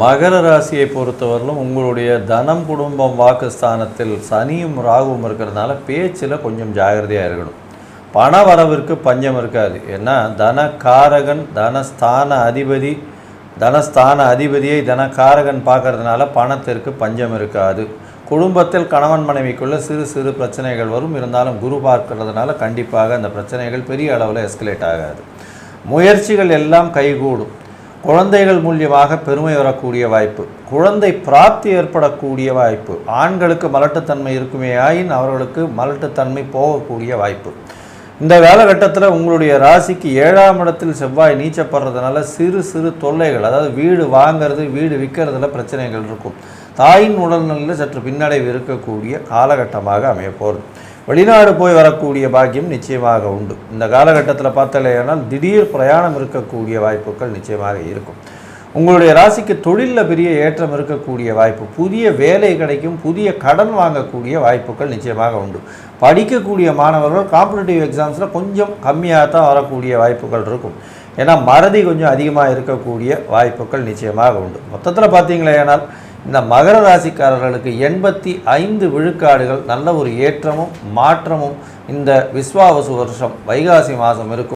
மகர ராசியை பொறுத்தவரையிலும் உங்களுடைய தனம் குடும்பம் வாக்குஸ்தானத்தில் சனியும் ராகுவும் இருக்கிறதுனால பேச்சில் கொஞ்சம் ஜாகிரதையாக இருக்கணும். பண வரவிற்கு பஞ்சம் இருக்காது. ஏன்னா தனகாரகன் தனஸ்தான அதிபதி தனஸ்தான அதிபதியை தனக்காரகன் பார்க்கறதுனால பணத்திற்கு பஞ்சம் இருக்காது. குடும்பத்தில் கணவன் மனைவிக்குள்ள சிறு சிறு பிரச்சனைகள் வரும். இருந்தாலும் குரு பார்க்கறதுனால கண்டிப்பாக அந்த பிரச்சனைகள் பெரிய அளவில் எஸ்கலேட் ஆகாது. முயற்சிகள் எல்லாம் கைகூடும். குழந்தைகள் மூலியமாக பெருமை வரக்கூடிய வாய்ப்பு குழந்தை பிராப்தி ஏற்படக்கூடிய வாய்ப்பு ஆண்களுக்கு மலட்டுத்தன்மை இருக்குமே ஆயின் அவர்களுக்கு மலட்டுத்தன்மை போகக்கூடிய வாய்ப்பு. இந்த காலகட்டத்தில் உங்களுடைய ராசிக்கு ஏழாம் இடத்தில் செவ்வாய் நீச்சப்படுறதுனால சிறு சிறு தொல்லைகள் அதாவது வீடு வாங்கிறது வீடு விற்கிறதுல பிரச்சனைகள் இருக்கும். தாயின் உடல்நிலையில் சற்று பின்னடைவு இருக்கக்கூடிய காலகட்டமாக அமையப்போகிறது வெளிநாடு போய் வரக்கூடிய பாக்கியம் நிச்சயமாக உண்டு. இந்த காலகட்டத்தில் பார்த்தாலேயானால் திடீர் பிரயாணம் இருக்கக்கூடிய வாய்ப்புகள் நிச்சயமாக இருக்கும். உங்களுடைய ராசிக்கு தொழிலில் பெரிய ஏற்றம் இருக்கக்கூடிய வாய்ப்பு புதிய வேலை கிடைக்கும் புதிய கடன் வாங்கக்கூடிய வாய்ப்புகள் நிச்சயமாக உண்டு. படிக்கக்கூடிய மாணவர்கள் காம்படிட்டிவ் எக்ஸாம்ஸில் கொஞ்சம் கம்மியாக தான் வரக்கூடிய வாய்ப்புகள் இருக்கும். ஏன்னா மறதி கொஞ்சம் அதிகமாக இருக்கக்கூடிய வாய்ப்புகள் நிச்சயமாக உண்டு. மொத்தத்தில் பார்த்தீங்களேனால் இந்த மகர ராசிக்காரர்களுக்கு எண்பத்தி ஐந்து விழுக்காடுகள் நல்ல ஒரு ஏற்றமும் மாற்றமும் இந்த விஸ்வாவசு வருஷம் வைகாசி மாதம் இருக்கும்.